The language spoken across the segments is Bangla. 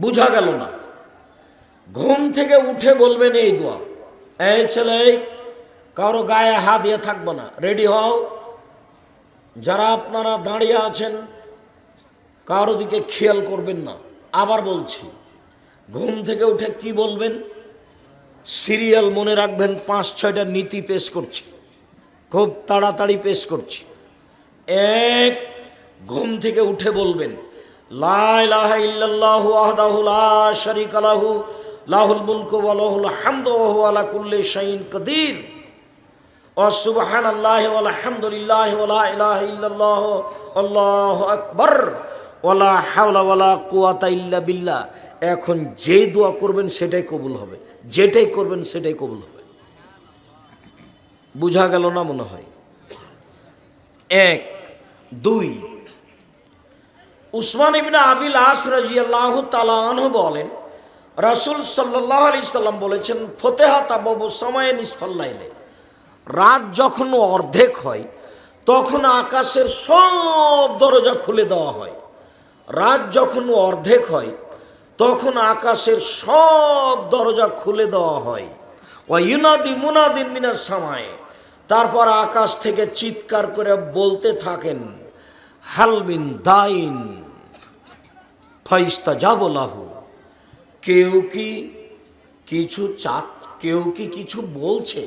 বুঝা গেল না। ঘুম থেকে উঠে বলবেন এই দোয়া। এই ছেলে কারও গায়ে হাত দিয়ে থাকব না। রেডি হও। যারা আপনারা দাঁড়িয়ে আছেন, কারও দিকে খেয়াল করবেন না। আবার বলছি, ঘুম থেকে উঠে কি বলবেন? সিরিয়াল মনে রাখবেন, পাঁচ, ছয়টা নীতি পেশ করছি। খুব তাড়াতাড়ি পেশ করছি। এক, ঘুম থেকে উঠে বলবেন লাহুল মুলকু কুল্লি শাইইন কাদির। ও সুবহানাল্লাহি ওয়া আলহামদুলিল্লাহি ওয়া লা ইলাহা ইল্লাল্লাহ, আল্লাহু আকবার। লা ইল্লা এখন যেই দোয়া করবেন সেটাই কবুল হবে। যেটাই করবেন সেটাই কবুল হবে। বুঝা গেল না মনে হয়? এক, দুই উসমান ইবনে আবিল আস তাআলা আনহু বলেন, রাসূল সাল্লাল্লাহু আলাইহি সাল্লাম বলেছেন, ফতেহা তাবাবু সময়ে নিসফাল্লাইলে রাত যখন অর্ধেক হয়, তখন আকাশের সব দরজা খুলে দেওয়া হয়। রাত যখন অর্ধেক হয়, তখন আকাশের সব দরজা খুলে দেওয়া হয়। ও ইউনাদি মুনাদিন মিনার সময়। তারপর আকাশ থেকে চিৎকার করে বলতে থাকেন হালমিন দাইন। ফাইস্তা যাবলাহু কেউ কি কিছু চা কেউ কি কিছু বলছে?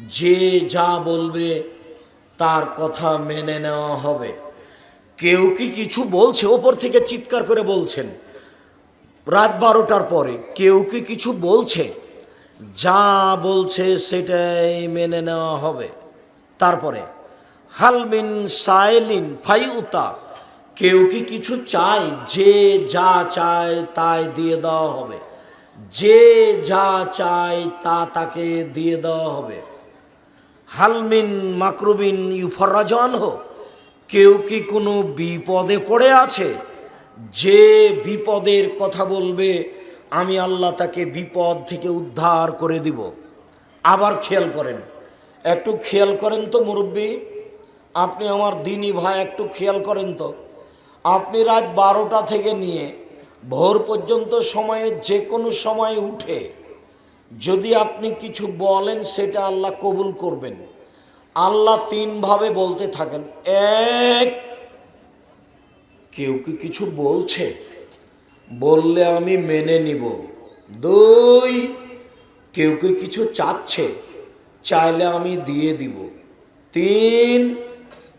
যে যা বলবে তার কথা মেনে নেওয়া হবে। কেউ কি কিছু বলছে? ওপর থেকে চিৎকার করে বলছেন। রাত বারোটার পরে কেউ কি কিছু বলছে? যা বলছে সেটাই মেনে নেওয়া হবে। তারপরে, হালমিন সাইলিন ফাইউতা কেউ কি কিছু চায়? যে যা চায় তাই দিয়ে দেওয়া হবে। যে যা চায় তা তাকে দিয়ে দেওয়া হবে। হালমিন মাকরুবিন ইউফরাজান হোক কেউ কি কোনো বিপদে পড়ে আছে? যে বিপদের কথা বলবে, আমি আল্লাহ তাকে বিপদ থেকে উদ্ধার করে দিব। আবার খেয়াল করেন। একটু খেয়াল করেন তো মুরব্বী। আপনি আমার দিনী ভাই, একটু খেয়াল করেন তো। আপনি রাত বারোটা থেকে নিয়ে ভোর পর্যন্ত সময়ে যে কোনো সময় উঠে যদি আপনি কিছু বলেন, সেটা আল্লাহ কবুল করবেন। আল্লাহ তিনভাবে বলতে থাকেন। এক, কেউ কি কিছু বলছে? বললে আমি মেনে নিব। দুই, কেউ কি কিছু চাচ্ছে? চাইলে আমি দিয়ে দিব। তিন,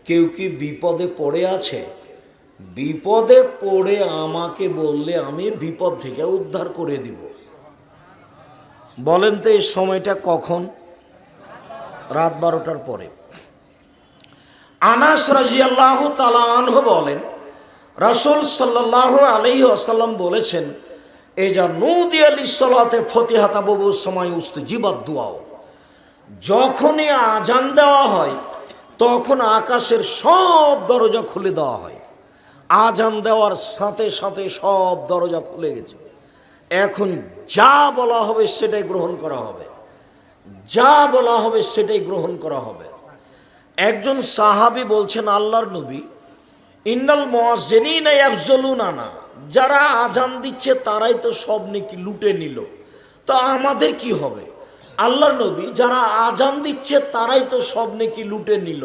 কেউ কি বিপদে পড়ে আছে? বিপদে পড়ে আমাকে বললে আমি বিপদ থেকে উদ্ধার করে দিব। বলেন তো এই সময়টা কখন? রাত বারোটার পরে। আনাস রাজিয়াল্লাহ তালা আনহু বলেন, রাসুল সাল্লাহ আলহি আসাল্লাম বলেছেন এই যা নদী আলী সলাতে ফতিহাতা বাবু সময় উস্ত জিবাদ দোয়াও। যখনই আজান দেওয়া হয়, তখন আকাশের সব দরজা খুলে দেওয়া হয়। আজান দেওয়ার সাথে সাথে সব দরজা খুলে গেছে। এখন যা বলা হবে সেটাই গ্রহণ করা হবে। যা বলা হবে সেটাই গ্রহণ করা হবে। একজন সাহাবি বলছেন, আল্লাহর নবী, ইন্নাল মহাজেনিন আনা যারা আজান দিচ্ছে, তারাই তো সব নাকি লুটে নিল। তা আমাদের কি হবে? আল্লাহর নবী, যারা আজান দিচ্ছে, তারাই তো সব নাকি লুটে নিল।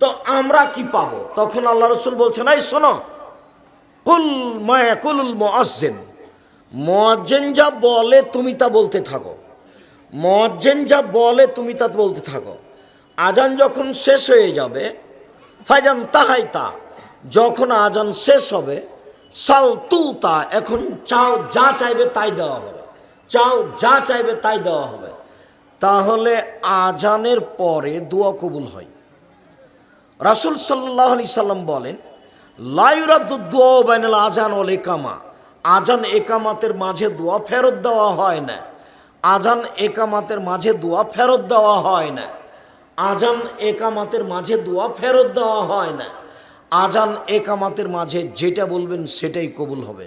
তো আমরা কি পাবো? তখন আল্লাহ রসুল বলছেন, এই শোনো কুল মায়া কুলুল মোয়াজ্জেন মোয়াজ্জেন যা বলে তুমি তা বলতে থাকো। মোয়াজ্জেন যা বলে তুমি তা বলতে থাকো। আজান যখন শেষ হয়ে যাবে, ফাইজান তাহাই তা যখন আজান শেষ হবে, সাল তু তা এখন চাও যা চাইবে তাই দেওয়া হবে। চাও যা চাইবে তাই দেওয়া হবে। তাহলে আজানের পরে দোয়া কবুল হয়। রাসুল সাল্লাহ আলি সাল্লাম বলেন লাইরাদুদ্দোয়া বাইনাল আজান ওল একামা আজান একামাতের মাঝে দোয়া ফেরত দেওয়া হয় না। আজান একামাতের মাঝে দোয়া ফেরত দেওয়া হয় না। আজান একামাতের মাঝে দোয়া ফেরত দেওয়া হয় না। আজান একামাতের মাঝে যেটা বলবেন সেটাই কবুল হবে।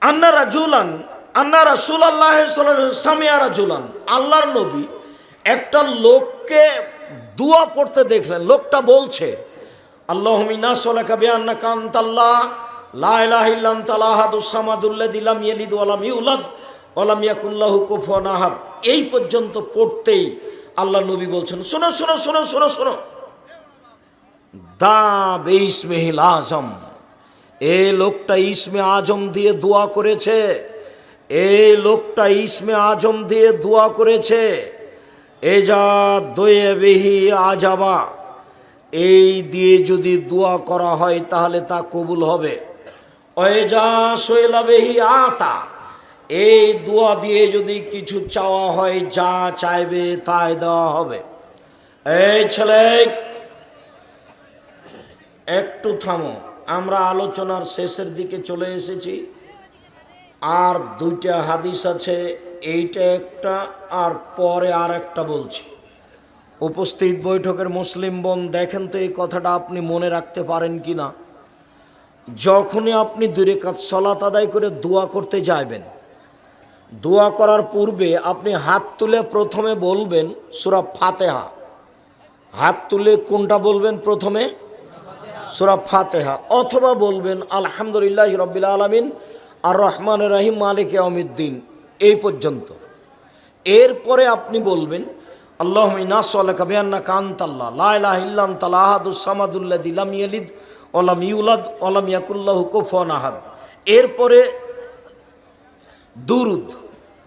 আন্না রাজুলান, আন্না রাসুল আল্লাহ সামিয়া রাজুলান, আল্লাহর নবী একটা লোককে দোয়া পড়তে দেখলেন, লোকটা বলছে আল্লাহ মিনা সোলাকা বেআন্না কান্তাল্লাহ দিলাম আহাদ। এই পর্যন্ত পড়তেই আল্লাহ নবী বলছেন, শোনো শোনো শোনো শোনো শোনো। দা বেইসমেহিল আজম। এ লোকটা ইসমে আজম দিয়ে দোয়া করেছে। এই লোকটা ইসমে আজম দিয়ে দোয়া করেছে। এজা দয়ে বেহি আজাবা। এই দিয়ে যদি দোয়া করা হয়, তাহলে তা কবুল হবে। অয়েজা শৈলা বেহি আতা। এই দোয়া দিয়ে যদি কিছু চাওয়া হয়, যা চাইবে তাই দেওয়া হবে। এই ছেলে, একটু থামো। আমরা আলোচনার শেষের দিকে চলে এসেছি। আর দুইটা হাদিস আছে। এইটা একটা, আর পরে আর একটা বলছি। উপস্থিত বৈঠকের মুসলিম বোন, দেখেন তো এই কথাটা আপনি মনে রাখতে পারেন কি না? যখনই আপনি দূরে কাজ সলাত আদায় করে দোয়া করতে যাবেন দোয়া করার পূর্বে আপনি হাত তুলে প্রথমে বলবেন সুরা ফাতেহা। হাত তুলে কোনটা বলবেন প্রথমে? সুরা ফাতেহা। অথবা বলবেন, আলহামদুলিল্লাহ রবিল আলমিন আর রহমান রাহিম, মালিক আমিদ্দিন এই পর্যন্ত। এরপরে আপনি বলবেন আল্লাহ। নাসকাবিয়ান্না কান্তাল্লাহ লাইলাহ ইল্লাম তালাহাদুসামাদুল্লাহ দিলাম ইয়ালিদ ওলাম ইউলাদ ওলাম ইয়াকুল্লাহ কুফন আহাদ। এরপরে দুরুদ,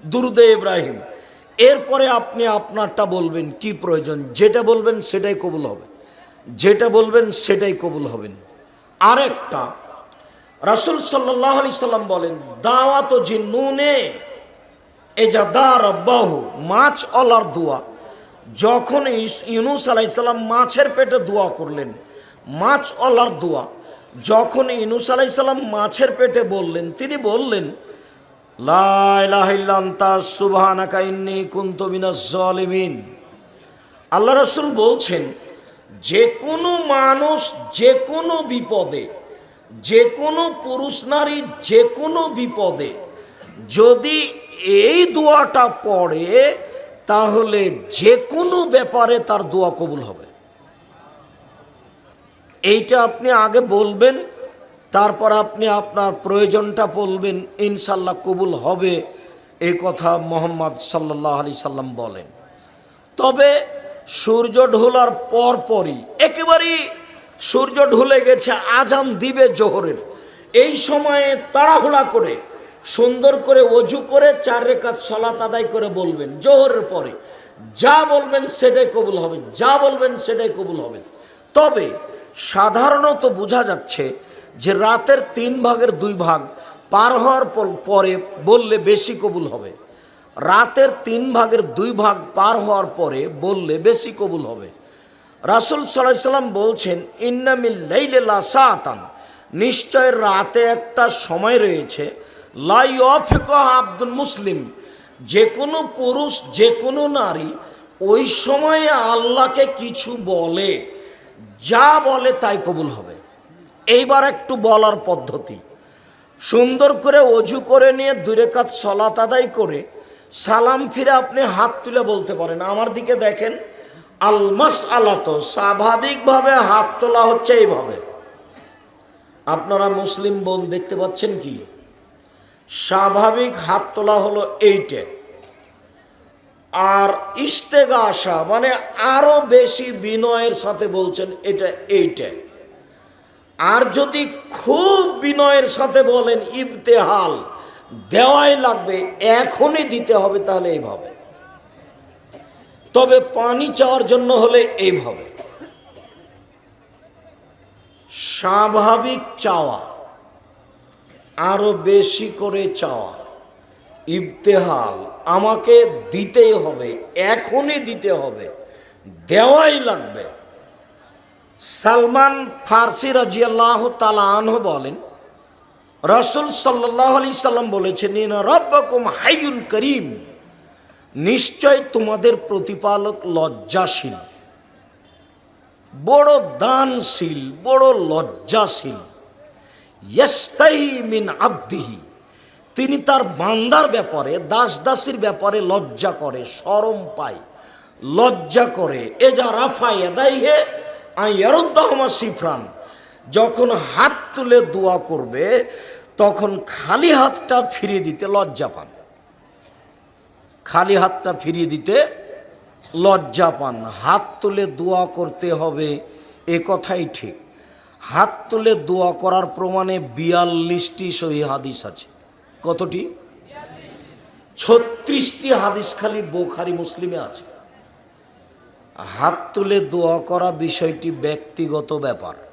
দুরুদে ইব্রাহিম। এরপরে আপনি আপনারটা বলবেন, কি প্রয়োজন? যেটা বলবেন সেটাই কবুল হবে। যেটা বলবেন সেটাই কবুল হবেন আরেকটা, রাসুল সাল্লাহ আলি সাল্লাম বলেন, দাওয়াত যে নুনে এ যা দা মাছ অলার দোয়া। যখন ইউনুস আলাইসাল্লাম মাছের পেটে দোয়া করলেন, মাছ অলার দোয়া, যখন ইউনুস আলাইসাল্লাম মাছের পেটে বললেন, তিনি বললেন লাইলাহিল্লান্তা সুবহানাকা ইন্নী কুনতু মিনাজ জালিমিন। আল্লাহ রসুল বলছেন, যে কোনো মানুষ যে কোনো বিপদে, যে কোনো পুরুষ নারী যে কোনো বিপদে, যদি এই দোয়াটা পড়ে, তাহলে যে কোনো ব্যাপারে তার দোয়া কবুল হবে। এইটা আপনি আগে বলবেন, তারপর আপনি আপনার প্রয়োজনটা বলবেন ইনশাল্লাহ কবুল হবে এই কথা মোহাম্মদ সাল্লাহ আলি সাল্লাম বলেন। তবে সূর্য ঢোলার পর পরই একেবারেই সূর্য ঢুলে গেছে, আজান দিবে জোহরের। এই সময়ে তাড়াহুড়া করে সুন্দর করে অজু করে চার রেখাত সলাত আদায় করে বলবেন, জোহরের পরে। যা বলবেন সেটাই কবুল হবে, যা বলবেন সেটাই কবুল হবে। তবে সাধারণত বোঝা যাচ্ছে যে রাতের তিন ভাগের দুই ভাগ পার হওয়ার পর- বললে বেশি কবুল হবে। রাতের তিন ভাগের দুই ভাগ পার হওয়ার পরে বললে বেশি কবুল হবে। রাসুল সাল্লাহ সাল্লাম বলছেন, ইন্নামিল লাইলেলা সাতান নিশ্চয় রাতে একটা সময় রয়েছে লাই অফিক আব্দুল মুসলিম। যে কোনো পুরুষ, যে কোনো নারী ওই সময়ে আল্লাহকে কিছু বলে। যা বলে তাই কবুল হবে। এইবার একটু বলার পদ্ধতি। সুন্দর করে অজু করে নিয়ে দূরে কাজ সলাত আদায় করে সালাম ফিরে আপনি হাত তুলে বলতে পারেন। আমার দিকে দেখেন আলমাস আলাতো স্বাভাবিকভাবে হাত তোলা হচ্ছে এইভাবে। আপনারা মুসলিম বোন দেখতে পাচ্ছেন কি? স্বাভাবিক হাত তোলা হলো এইটে। আর ইস্তেগা আসা মানে আরও বেশি বিনয়ের সাথে বলছেন এটা এইটা। আর যদি খুব বিনয়ের সাথে বলেন ইবতেহাল, দেওয়াই লাগবে, এখনই দিতে হবে তাহলে এইভাবে। তবে পানি চাওয়ার জন্য হলে এইভাবে। স্বাভাবিক চাওয়া আরও বেশি করে চাওয়া। ইবতেহাল, আমাকে দিতেই হবে, এখনই দিতে হবে, দেওয়াই লাগবে। সালমান ফার্সি রাজিয়াল্লাহ তালা তালাহ বলেন, রসুল সাল্লাহ আলি সাল্লাম বলেছেন রব্বাকুম হাইয়ুন করিম। নিশ্চয় তোমাদের প্রতিপালক লজ্জাশীল। বড় দানশীল, বড় লজ্জাশীল। ইয়েস্তাই মিন আব্দিহি। তিনি তার বান্দার ব্যাপারে দাস দাসীর ব্যাপারে লজ্জা করে সরম পায়। লজ্জা করে এ যা রাফা এদাই হে আইয়ারুদ্দাহমা সিফরান। যখন হাত তুলে দোয়া করবে, তখন খালি হাতটা ফিরিয়ে দিতে লজ্জা পান। খালি হাতটা ফিরিয়ে দিতে লজ্জা পান। হাত তুলে দোয়া করতে হবে, এ কথাই ঠিক। হাত তুলে দোয়া করার প্রমাণে বিয়াল্লিশটি সহি হাদিস আছে। কতটি? ছত্রিশটি হাদিস খালি বোখারি মুসলিমে আছে। হাত তুলে দোয়া করা বিষয়টি ব্যক্তিগত ব্যাপার।